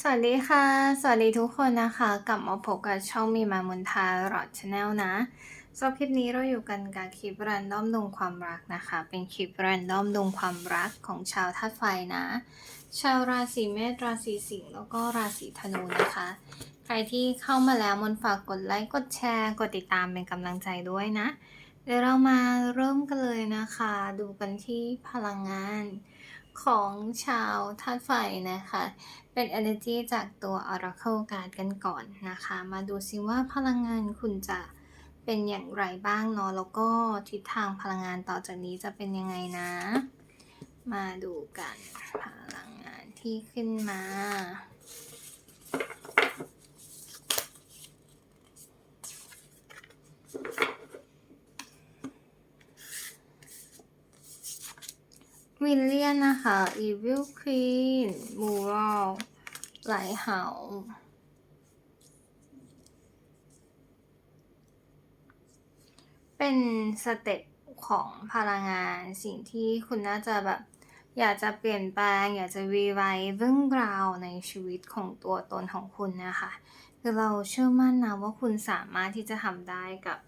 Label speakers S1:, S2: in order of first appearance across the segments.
S1: สวัสดีค่ะ สวัสดีทุกคนนะคะ กลับมาพบกับช่องมีมามุนทารอดชาแนลนะสำหรับคลิปนี้เราอยู่กันกับคลิปรันด้อมดวงความรักนะคะ เป็นคลิปรันด้อมดวงความรักของชาวธาตุไฟนะ ชาวราศีเมษราศีสิงห์แล้วก็ราศีธนูนะคะ ใครที่เข้ามาแล้วมนฝากกดไลค์กดแชร์ กดติดตามเป็นกำลังใจด้วยนะ เดี๋ยวเรามาเริ่มกันเลยนะคะ ดูกันที่พลังงาน ของชาวธาตุไฟนะคะ เป็น energy จากตัว oracle card กันก่อนนะคะ มาดูซิว่าพลังงานคุณจะเป็นอย่างไรบ้างเนาะ แล้วก็ทิศทางพลังงานต่อจากนี้จะเป็นยังไงนะ มาดูกันพลังงานที่ขึ้นมา วิลเลียนนะคะ Evil Queen Mural ไหลเหาเป็นสเต็ปของพลังงานสิ่งที่คุณน่าจะแบบ อยากจะเปลี่ยนแปลง อยากจะรีไวเรื่องราวในชีวิตของตัวตนของคุณนะคะ คือเราเชื่อมั่นนะว่าคุณสามารถที่จะทำได้กับ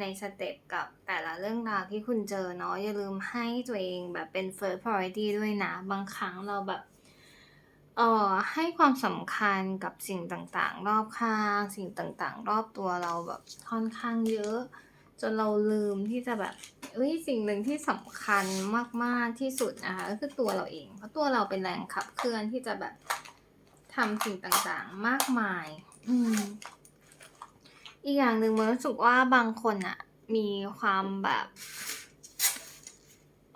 S1: ในสเต็ปกับแต่ละเรื่องราวที่คุณเจอเนาะอย่าลืมให้ตัวเองแบบเป็น first priority ด้วยนะ บางครั้งเราแบบเอ่อให้ความสำคัญกับสิ่งต่างๆ รอบข้าง สิ่งต่างๆ รอบตัวเราแบบค่อนข้างเยอะ จนเราลืมที่จะแบบเอ้ยสิ่งหนึ่งที่สำคัญมากๆที่สุดนะคะก็คือตัวเราเอง เพราะตัวเราเป็นแรงขับเคลื่อนที่จะแบบทำสิ่งต่างๆ มากมาย อืม อีกอย่างหนึ่งมันรู้สึกว่าบางคนอะมีความแบบ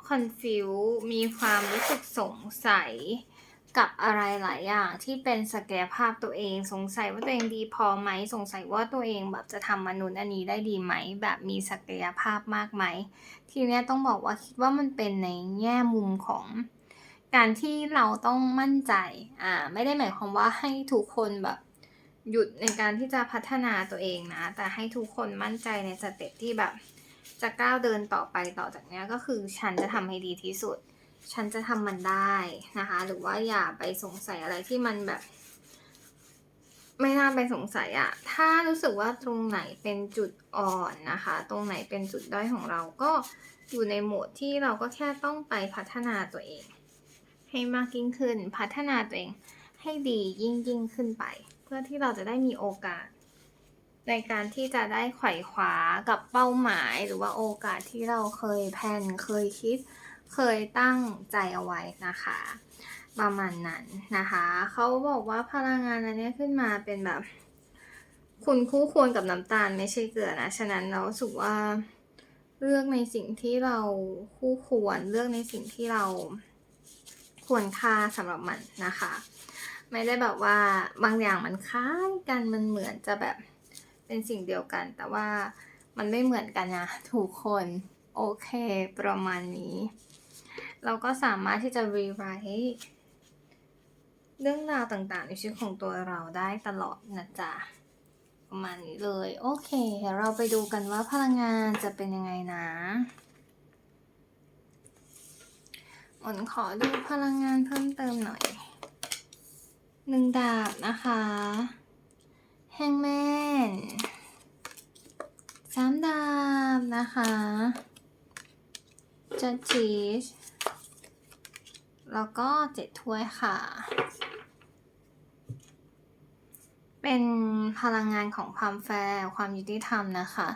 S1: confuse มีความรู้สึกสงสัยกับอะไรหลายอย่างที่เป็นศักยภาพตัวเองสงสัยว่าตัวเองดีพอไหมสงสัยว่าตัวเองแบบจะทำมนุษย์อันนี้ได้ดีไหม แบบมีศักยภาพมากไหม ทีเนี้ยต้องบอกว่าคิดว่ามันเป็นในแง่มุมของ การที่เราต้องมั่นใจอ่าไม่ได้หมายความว่าให้ทุกคนแบบ หยุดในการที่จะพัฒนาตัวเองนะ แต่ให้ทุกคนมั่นใจในสเต็ปที่แบบ จะก้าวเดินต่อไปต่อจากนี้ก็คือฉันจะทำให้ดีที่สุด ฉันจะทำมันได้นะคะ หรือว่าอย่าไปสงสัยอะไรที่มันแบบ ไม่น่าไปสงสัยอะถ้ารู้สึกว่าตรงไหนเป็นจุดอ่อนนะคะ ตรงไหนเป็นจุดด้อยของเราก็อยู่ในโหมดที่เราก็แค่ต้องไปพัฒนาตัวเอง ให้มากยิ่งขึ้น พัฒนาตัวเองให้ดียิ่งยิ่งขึ้นไป พื่อที่เราจะได้มีโอกาส ในการที่จะได้ไขว่คว้ากับเป้าหมายหรือว่าโอกาสที่เราเคยแพนเคยคิด เคยตั้งใจเอาไว้นะคะ ประมาณนั้นนะคะเขาบอกว่าพลังงานอันนี้ขึ้นมาเป็นแบบ คุณคู่ควรกับน้ำตาลไม่ใช่เกลือนะฉะนั้นเราสึกว่าเลือกในสิ่งที่เราคู่ควรเลือกในสิ่งที่เราควรค่าสำหรับมันนะคะ ไม่ได้แบบว่าบางอย่างมันคล้ายกันมันเหมือนจะแบบเป็นสิ่งเดียวกัน แต่ว่ามันไม่เหมือนกันนะทุกคนโอเคประมาณนี้ เราก็สามารถที่จะรีไรต์เรื่องราวต่างๆ ในชีวิตของตัวเราได้ตลอดนะจ๊ะประมาณนี้เลย โอเคเดี๋ยวเราไปดูกันว่าพลังงานจะเป็นยังไงนะหมนขอดูพลังงานเพิ่มเติมหน่อย หนึ่งดาบนะคะ แฮงแมนสามดาบนะคะจัดจีชแล้วก็เจ็ดถ้วยค่ะ เป็นพลังงานของความแฟร์ความยุติธรรมนะคะ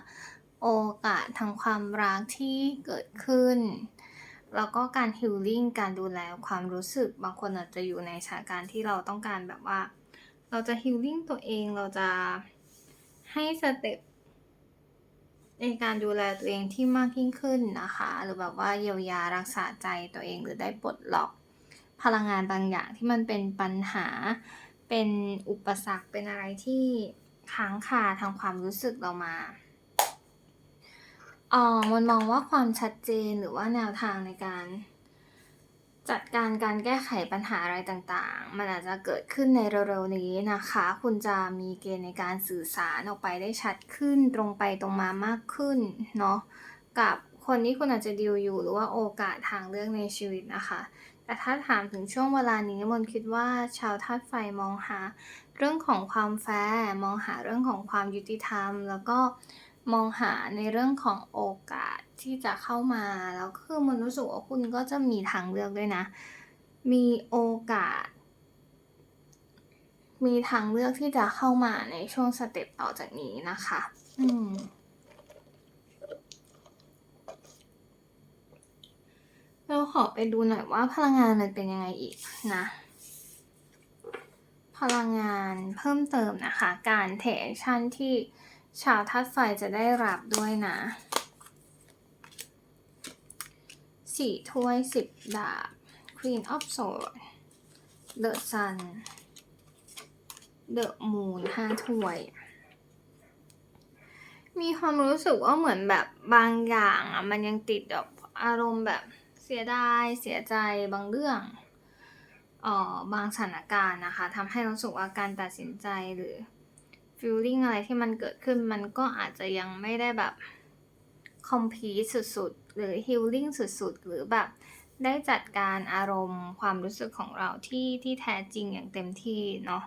S1: โอกาสทางความรักที่เกิดขึ้น แล้วก็การฮิลลิ่งการดูแลความรู้สึก บางคนอาจจะอยู่ในสถานการณ์ที่เราต้องการแบบว่า เราจะฮิลลิ่งตัวเองเราจะให้สเต็ปในการดูแลตัวเองที่มากยิ่งขึ้นนะคะ หรือแบบว่าเยียวยารักษาใจตัวเองหรือได้ปลดล็อก พลังงานบางอย่างที่มันเป็นปัญหา เป็นอุปสรรคเป็นอะไรที่ค้างคาทางความรู้สึกเรามา อ๋อมันมองว่าความชัดเจนหรือว่าแนวทางในการ จัดการการแก้ไขปัญหาอะไรต่างๆ มันอาจจะเกิดขึ้นในเร็วๆนี้นะคะ คุณจะมีเกณฑ์ในการสื่อสารออกไปได้ชัดขึ้นตรงไปตรงมามากขึ้นเนาะกับคนที่คุณอาจจะดีลอยู่หรือว่าโอกาสทางเลือกในชีวิตนะคะ แต่ถ้าถามถึงช่วงเวลานี้มนคิดว่าชาวธาตุไฟมองหา เรื่องของความแฟร์มองหาเรื่องของความยุติธรรม แล้วก็ มองหาในเรื่องของโอกาสที่จะเข้ามาแล้วคือมันรู้สึกว่าคุณก็จะมีทางเลือกด้วยนะ มีโอกาส มีทางเลือกที่จะเข้ามาในช่วงสเต็ปต่อจากนี้นะคะ อืมเราขอไปดูหน่อยว่าพลังงานมันเป็นยังไงอีกนะ พลังงานเพิ่มเติมนะคะ การเทชั่นที่ ชาวธาตุไฟจะได้รับด้วยนะสี่ถ้วยสิบดาบ Queen of Swords The Sun The Moon ห้าถ้วย มีความรู้สึกว่าเหมือนแบบบางอย่างอะ มันยังติดแบบอารมณ์แบบเสียดายเสียใจบางเรื่องอ่อบางสถานการณ์นะคะทำให้รู้สึกว่าการตัดสินใจหรือ feeling อะไรที่มันเกิดขึ้นมันก็อาจจะยังไม่ได้แบบ complete สุดๆ หรือ healing สุดๆ หรือแบบได้จัดการอารมณ์ความรู้สึกของเราที่ที่แท้จริงอย่างเต็มที่เนาะ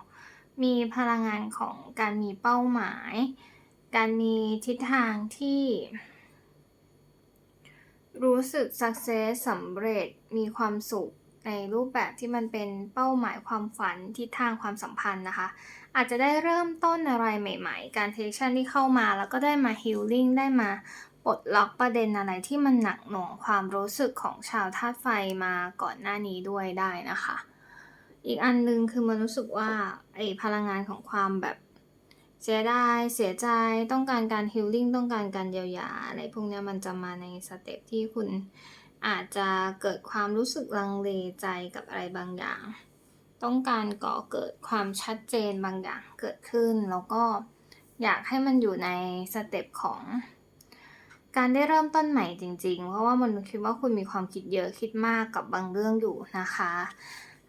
S1: มีพลังงานของการมีเป้าหมาย การมีทิศทางที่ รู้สึก success สำเร็จมีความสุข ในรูปแบบที่มันเป็นเป้าหมายความฝันทิศทางความสัมพันธ์นะคะ อาจจะได้เริ่มต้นอะไรใหม่ๆ การเทคชั่นที่เข้ามา แล้วก็ได้มา healing ได้มาปลดล็อกประเด็นอะไรที่มันหนักหน่วงความรู้สึกของชาวธาตุไฟมาก่อนหน้านี้ด้วยได้นะคะ อีกอันนึงคือมันรู้สึกว่าไอพลังงานของความแบบเสียดายเสียใจต้องการการฮิลลิ่งต้องการการเยียวยาอะไรพวกนี้มันจะมาในสเต็ปที่คุณ อาจจะเกิดความรู้สึกลังเลใจกับอะไรบางอย่าง ต้องการก่อเกิดความชัดเจนบางอย่างเกิดขึ้น แล้วก็อยากให้มันอยู่ในสเต็ปของการได้เริ่มต้นใหม่จริง ๆ เพราะว่ามันคิดว่าคุณมีความคิดเยอะคิดมากกับบางเรื่องอยู่นะคะ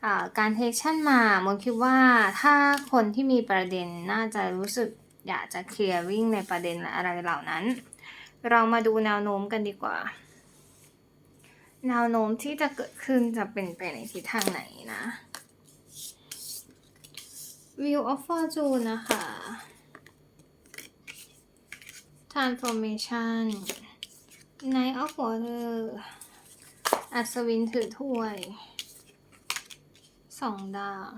S1: อ่าการเทคชั่นมามนคิดว่าถ้าคนที่มีประเด็นน่าจะรู้สึกอยากจะเคลียร์วิ่งในประเด็นอะไรเหล่านั้น เรามาดูแนวโน้มกันดีกว่า แนวโน้มที่จะเกิดขึ้นจะเป็นไปในทิศทางไหนนะ View of Fortune นะคะ Transformation Knight of Water อัศวินถือถ้วยสองดาว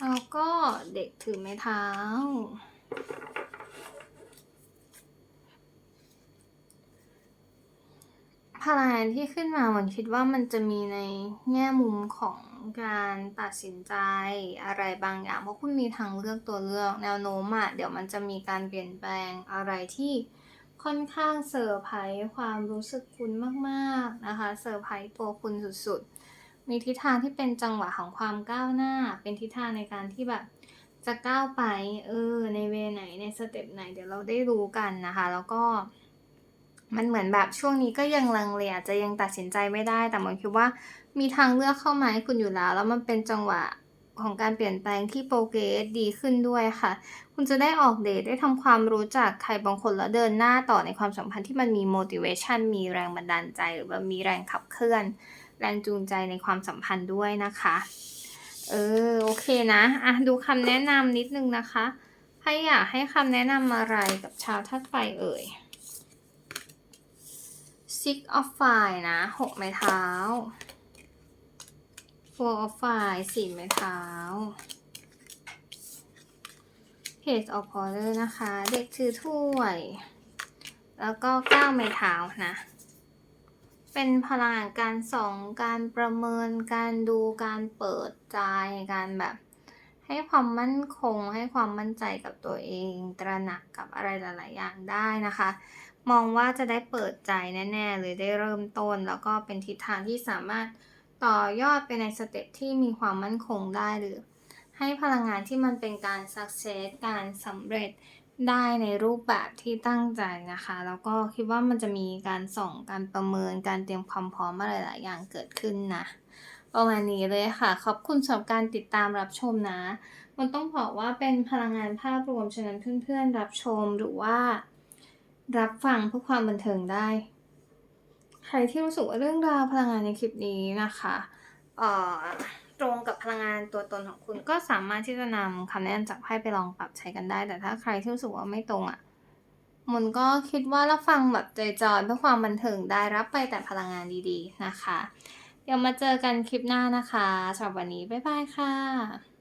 S1: แล้วก็เด็กถือไม้เท้า พลังงานที่ขึ้นมามันคิดว่ามันจะมีในแง่มุมของการตัดสินใจอะไรบางอย่าง เพราะคุณมีทางเลือกตัวเลือกแนวโน้มอะเดี๋ยวมันจะมีการเปลี่ยนแปลงอะไรที่ค่อนข้างเซอร์ไพรส์ความรู้สึกคุณมากๆนะคะเซอร์ไพรส์ตัวคุณสุดๆ มีทิศทางที่เป็นจังหวะของความก้าวหน้า เป็นทิศทางในการที่แบบจะก้าวไปเออในเวไหนในสเต็ปไหนเดี๋ยวเราได้รู้กันนะคะ แล้วก็ มันเหมือนแบบช่วงนี้ก็ยังลังเลอาจจะยังตัดสินใจไม่ได้ แต่มันคิดว่ามีทางเลือกเข้ามาให้คุณอยู่แล้ว แล้วมันเป็นจังหวะของการเปลี่ยนแปลงที่โปรเกรสดีขึ้นด้วยค่ะ คุณจะได้ออกเดทได้ทำความรู้จักใครบางคนแล้วเดินหน้าต่อในความสัมพันธ์ที่มันมี motivation มีแรงบันดาลใจ หรือว่ามีแรงขับเคลื่อน แรงจูงใจในความสัมพันธ์ด้วยนะคะ เออโอเคนะอะดูคำแนะนำนิดนึงนะคะใครอยากให้คำแนะนำอะไรกับชาวธาตุไฟเอ่ย six of fire นะหกไม้เท้า four of fire สี่ไม้เท้า page of order นะคะ เด็กถือถ้วย แล้วก็เก้าไม้เท้านะ เป็นพลังการส่องการประเมินการดูการเปิดใจการแบบ ให้ความมั่นคง ให้ความมั่นใจกับตัวเอง ตระหนักกับอะไรหลาย ๆ อย่างได้นะคะ มองว่าจะได้เปิดใจแน่ ๆ เลยได้เริ่มต้น แล้วก็เป็นทิศทางที่สามารถต่อยอดไปในสเต็ปที่มีความมั่นคงได้หรือ ให้พลังงานที่มันเป็นการ success การสำเร็จได้ในรูปแบบที่ตั้งใจนะคะ แล้วก็คิดว่ามันจะมีการส่งการประเมินการเตรียมความพร้อมอะไรหลายอย่างเกิดขึ้นนะ ประมาณนี้เลยค่ะ ขอบคุณสำหรับการติดตามรับชมนะ มันต้องบอกว่าเป็นพลังงานภาพรวมฉะนั้นเพื่อนๆรับชมหรือว่า รับฟังเพื่อความบันเทิงได้ ใครที่รู้สึกว่าเรื่องราวพลังงานในคลิปนี้นะคะเอ่อตรงกับพลังงานตัวตนของคุณก็สามารถที่จะนำคำแนะนำจากไพ่ไปลองปรับใช้กันได้ แต่ถ้าใครที่รู้สึกว่าไม่ตรงอะ่ะมนก็คิดว่ารับฟังแบบใจจอยเพื่อความบันเทิงได้รับไปแต่พลังงานดีๆนะคะ เดี๋ยวมาเจอกันคลิปหน้านะคะสำหรับวันนี้ บ๊ายบายค่ะ